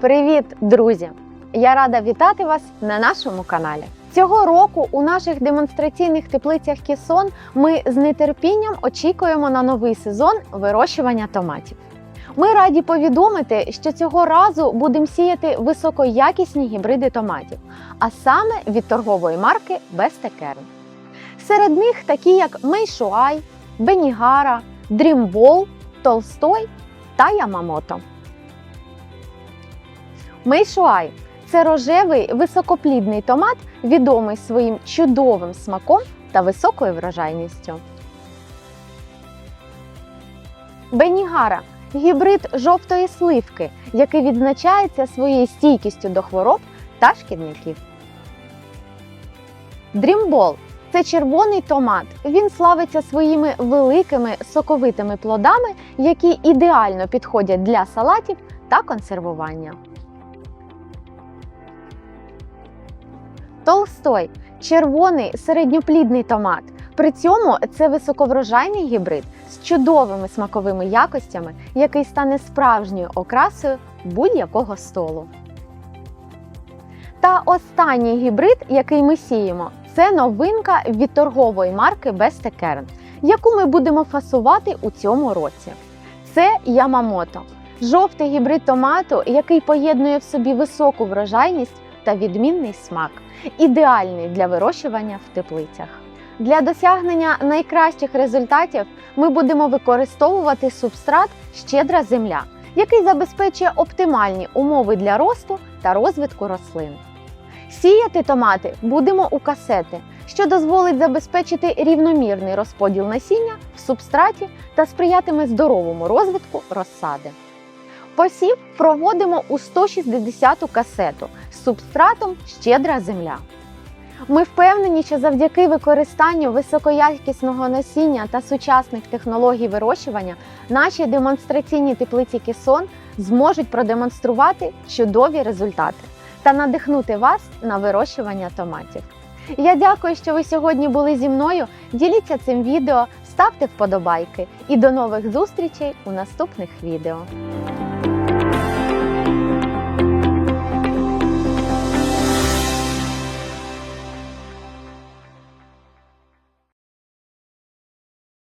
Привіт, друзі! Я рада вітати вас на нашому каналі. Цього року у наших демонстраційних теплицях Кісон ми з нетерпінням очікуємо на новий сезон вирощування томатів. Ми раді повідомити, що цього разу будемо сіяти високоякісні гібриди томатів, а саме від торгової марки Бестекерн. Серед них такі як Мейшуай, Бенігара, Дрімбол, Толстой та Ямамото. Мейшуай це рожевий високоплідний томат, відомий своїм чудовим смаком та високою врожайністю. Бенігара гібрид жовтої сливки, який відзначається своєю стійкістю до хвороб та шкідників. Дрімбол це червоний томат. Він славиться своїми великими соковитими плодами, які ідеально підходять для салатів та консервування. Толстой червоний середньоплідний томат. При цьому це високоврожайний гібрид з чудовими смаковими якостями, який стане справжньою окрасою будь-якого столу. Та останній гібрид, який ми сіємо, це новинка від торгової марки Бестекерн, яку ми будемо фасувати у цьому році. Це Ямамото, жовтий гібрид томату, який поєднує в собі високу врожайність та відмінний смак, ідеальний для вирощування в теплицях. Для досягнення найкращих результатів ми будемо використовувати субстрат щедра земля, який забезпечує оптимальні умови для росту та розвитку рослин. Сіяти томати будемо у касети, що дозволить забезпечити рівномірний розподіл насіння в субстраті та сприятиме здоровому розвитку розсади. Посів проводимо у 160-ту касету з субстратом щедра земля. Ми впевнені, що завдяки використанню високоякісного насіння та сучасних технологій вирощування наші демонстраційні теплиці Кісон зможуть продемонструвати чудові результати та надихнути вас на вирощування томатів. Я дякую, що ви сьогодні були зі мною. Діліться цим відео, ставте вподобайки і до нових зустрічей у наступних відео.